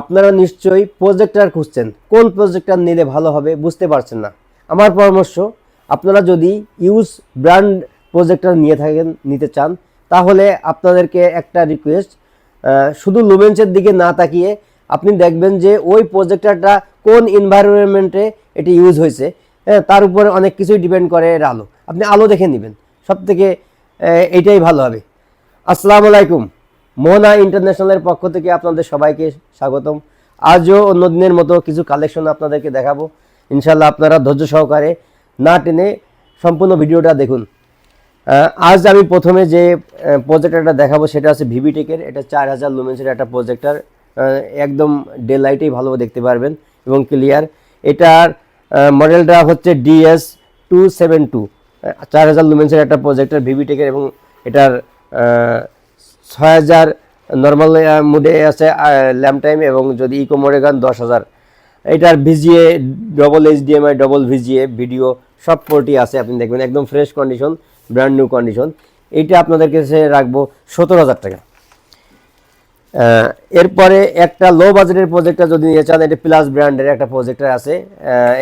আপনারা নিশ্চয়ই প্রজেক্টর খুঁজছেন। কোন প্রজেক্টার নিলে ভালো হবে বুঝতে পারছেন না। আমার পরামর্শ, আপনারা যদি ইউজ ব্র্যান্ড প্রজেক্টার নিয়ে থাকেন, নিতে চান, তাহলে আপনাদেরকে একটা রিকোয়েস্ট শুধু লুমেন্সের দিকে না তাকিয়ে আপনি দেখবেন যে ওই প্রজেক্টারটা কোন এনভায়রনমেন্টে এটি ইউজ হয়েছে। হ্যাঁ তার উপরে অনেক কিছুই ডিপেন্ড করে এর আলো। আপনি আলো দেখে নেবেন। সব থেকে এইটাই ভালো হবে। আসসালামু আলাইকুম। মোহনা ইন্টারন্যাশনালের পক্ষ থেকে আপনাদের সবাইকে স্বাগতম। আজও অন্য দিনের মতো কিছু কালেকশন আপনাদেরকে দেখাবো। ইনশাল্লাহ আপনারা ধৈর্য সহকারে না টেনে সম্পূর্ণ ভিডিওটা দেখুন। আজ আমি প্রথমে যে প্রজেক্টরটা দেখাবো সেটা হচ্ছে ভিভিটেকের এটা চার হাজার লুমেন্সের একটা প্রজেক্টার একদম ডে লাইটেই ভালোভাবে দেখতে পারবেন এবং ক্লিয়ার এটার মডেলটা হচ্ছে ডিএস টু সেভেন টু চার হাজার লুমেন্সের একটা প্রজেক্টর ভিভিটেকের এবং এটার ছয় হাজার নর্মাল মোডে আছে ল্যাম্প টাইম এবং যদি ইকো মোডে গান দশ হাজার। এটার VGA double H HDMI double VGA, video সব পোর্টই আছে, আপনি দেখবেন, একদম fresh condition brand new condition এইটা আপনাদের কাছে রাখব সতেরো হাজার টাকা। এরপরে একটা লো বাজেটের প্রজেক্টর যদি নিয়ে চান, এটা প্লাস ব্র্যান্ডের একটা প্রজেক্টর আছে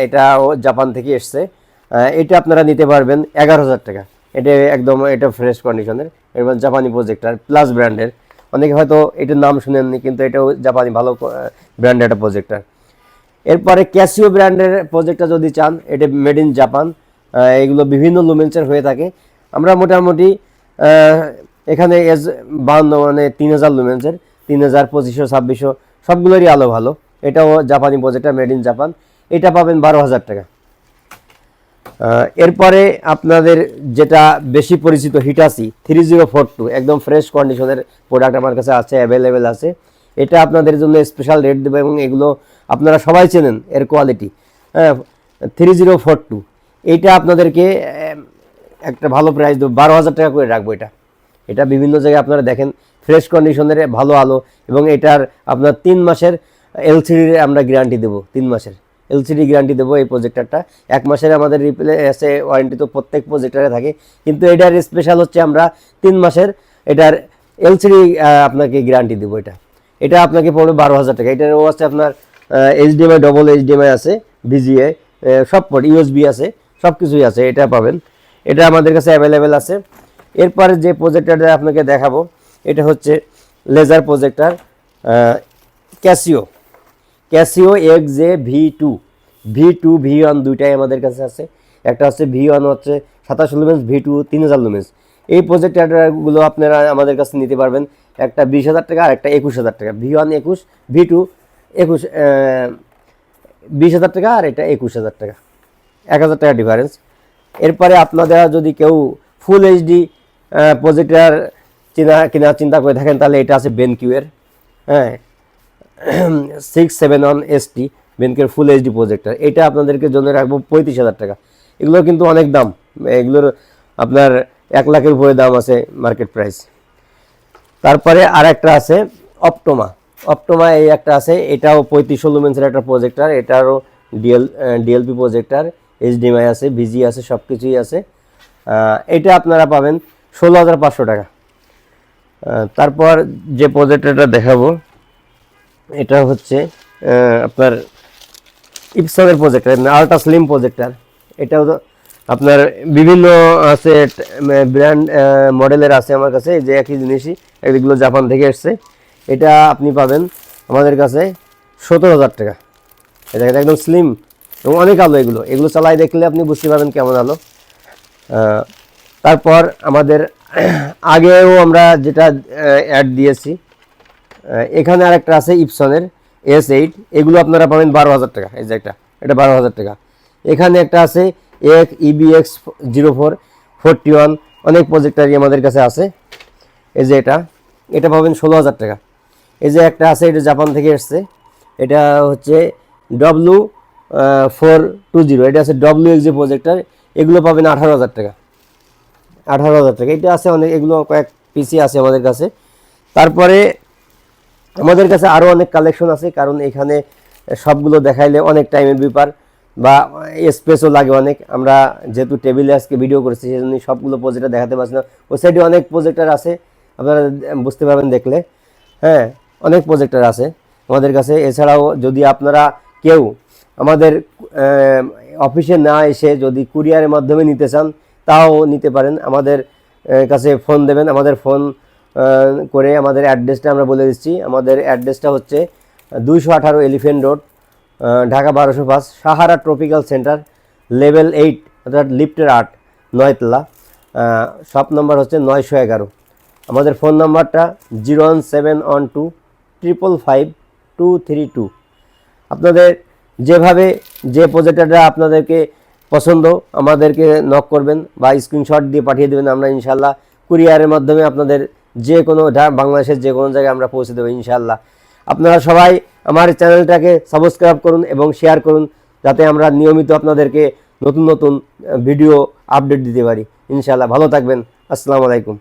এটাও জাপান থেকে এসছে। এটা আপনারা নিতে পারবেন এগারো হাজার টাকা। এটা একদম, এটা ফ্রেশ কন্ডিশনের এবার জাপানি প্রজেক্টার প্লাস ব্র্যান্ডের অনেকে হয়তো এটার নাম শুনেননি, কিন্তু এটাও জাপানি ভালো ব্র্যান্ডের একটা প্রজেক্টার এরপরে ক্যাসিও ব্র্যান্ডের প্রজেক্টটা যদি চান, এটা মেড ইন জাপান এগুলো বিভিন্ন লুমেন্সের হয়ে থাকে। আমরা মোটামুটি এখানে এস বাউন্ন মানে তিন হাজার লুমেন্সের তিন হাজার, পঁচিশশো, ছাব্বিশশো, সবগুলোরই আলো ভালো। এটাও জাপানি প্রজেক্টটা মেড ইন জাপান এটা পাবেন বারো হাজার টাকা। এরপরে আপনাদের যেটা বেশি পরিচিত Hitachi three zero four two একদম ফ্রেশ কন্ডিশনের প্রোডাক্ট আমার কাছে আছে অ্যাভেলেবেল আছে। এটা আপনাদের জন্য স্পেশাল রেট দেবে এবং এগুলো আপনারা সবাই চেনেন, এর কোয়ালিটি হ্যাঁ থ্রি জিরো ফোর টু এইটা আপনাদেরকে একটা ভালো প্রাইস দেবো, বারো হাজার টাকা করে রাখব এটা। এটা বিভিন্ন জায়গায় আপনারা দেখেন ফ্রেশ কন্ডিশনের ভালো আলো এবং এটার আপনার তিন মাসের এলসিডির আমরা গ্যারান্টি দেবো, তিন মাসের। এলসিডি গ্যারান্টি দেবো এই প্রজেক্টারটা এক মাসের আমাদের রিপ্লে এসে ওয়ারেন্টি তো প্রত্যেক প্রজেক্টারে থাকে। কিন্তু এটার স্পেশাল হচ্ছে আমরা তিন মাসের এটার এলসিডি আপনাকে গ্যারান্টি দেবো এটা। এটা আপনাকে পড়বে বারো হাজার টাকা। এটারও আছে আপনার এইচডিএমআই ডবল এইচডিএমআই আছে ভিজিএ সব পট ইউএসবি আছে সব কিছুই আছে এটা পাবেন। এটা আমাদের কাছে অ্যাভেলেবেল আছে। এরপরে যে প্রজেক্টারটা আপনাকে দেখাবো, এটা হচ্ছে laser projector Casio Casio X J V two V two V one দুইটাই আমাদের কাছে আছে। একটা হচ্ছে ভি ওয়ান হচ্ছে সাতাশ লুমেন্স ভি টু তিন হাজার লুমেন্স এই প্রজেক্টরগুলো আপনারা আমাদের কাছে নিতে পারবেন। একটা বিশ হাজার টাকা আর একটা একুশ হাজার টাকা। ভি ওয়ান একুশ ভি টু একুশ বিশ হাজার টাকা, আর এটা একুশ হাজার টাকা। এক হাজার টাকা ডিফারেন্স এরপরে আপনারা যদি কেউ ফুল এইচডি প্রজেক্টর চিনা, কেনার চিন্তা করে থাকেন, তাহলে এটা আছে বেনকিউয়ের হ্যাঁ six seven one S T বেনকের full HD projector এটা আপনাদেরকে জন্য রাখব পঁয়ত্রিশ হাজার টাকা। এগুলো কিন্তু অনেক দাম। এগুলোর আপনার এক লাখের উপরে দাম আছে মার্কেট প্রাইস তারপরে আর একটা আছে অপটোমা অপটোমা এই একটা আছে। এটাও পঁয়ত্রিশশো লুমেন্সের একটা প্রজেক্টার এটারও ডিএল ডিএলপি প্রজেক্টর এইচডিএমআই আছে ভিজি আছে সব কিছুই আছে এটা আপনারা পাবেন ষোলো হাজার পাঁচশো টাকা। তারপর যে প্রজেক্টরটা দেখাবো, এটা হচ্ছে আপনার ইপসনের প্রজেক্টর আলট্রা স্লিম প্রজেক্টর এটাও আপনার বিভিন্ন আছে ব্র্যান্ড মডেলের আছে আমার কাছে, যে একই জিনিসই, এগুলো জাপান থেকে এসছে। এটা আপনি পাবেন আমাদের কাছে সতেরো হাজার টাকা। এটা এটা একদম স্লিম এবং অনেক আলো এগুলো। এগুলো চালাই দেখলে আপনি বুঝতে পারবেন কেমন আলো। তারপর আমাদের আগেও আমরা যেটা অ্যাড দিয়েছি এখানে আরেকটা আছে ইপসনের এস এইট এগুলো আপনারা পাবেন বারো হাজার টাকা, এই যে একটা, এটা বারো হাজার টাকা। এখানে একটা আছে এক EB X zero four forty one অনেক প্রজেক্টারই আমাদের কাছে আছে। এই যে এটা এটা পাবেন ষোলো হাজার টাকা। এই যে একটা আছে, এটা জাপান থেকে এসছে। এটা হচ্ছে ডব্লু ফোর টু জিরো এটা আছে ডব্লিউ এক্স প্রজেক্টার এগুলো পাবেন আঠারো হাজার টাকা। আঠারো হাজার টাকা, এটা আছে অনেক, এগুলো কয়েক পিসি আছে আমাদের কাছে। তারপরে আমাদের কাছে আরও অনেক কালেকশন আছে, কারণ এখানে সবগুলো দেখাইলে অনেক টাইমের ব্যাপার বা স্পেসও লাগে অনেক। আমরা যেহেতু টেবিলে আজকে ভিডিও করেছি সেই জন্য সবগুলো প্রজেক্টর দেখাতে পারছি না। ওই সাইডে অনেক প্রজেক্টার আছে, আপনারা বুঝতে পারবেন দেখলে। হ্যাঁ অনেক প্রজেক্টার আছে আমাদের কাছে। এছাড়াও যদি আপনারা কেউ আমাদের অফিসে না এসে যদি কুরিয়ারের মাধ্যমে নিতে চান, তাও নিতে পারেন। আমাদের কাছে ফোন দেবেন। আমাদের ফোন করে আমাদের অ্যাড্রেসটা আমরা বলে দিচ্ছি। আমাদের অ্যাড্রেসটা হচ্ছে দুইশো আঠারো এলিফেন্ট রোড ঢাকা বারোশো পাঁচ, Sahara tropical centre, level eight, অর্থাৎ লিফটের আট, নয়তলা। শপ নাম্বার হচ্ছে নয়শো এগারো। আমাদের ফোন নাম্বারটা zero one seven one two triple five two three two. আপনাদের যেভাবে যে প্রজেক্টরটা আপনাদেরকে পছন্দ, আমাদেরকে নক করবেন বা স্ক্রিনশট দিয়ে পাঠিয়ে দেবেন, আমরা ইনশাল্লাহ কুরিয়ারের মাধ্যমে আপনাদের যে কোনো বাংলাদেশের যে কোনো জায়গায় আমরা পৌঁছে দেবো ইনশাল্লাহ আপনারা সবাই আমার চ্যানেলটাকে সাবস্ক্রাইব করুন এবং শেয়ার করুন, যাতে আমরা নিয়মিত আপনাদেরকে নতুন নতুন ভিডিও আপডেট দিতে পারি। ইনশাল্লাহ ভালো থাকবেন। আসসালামু আলাইকুম।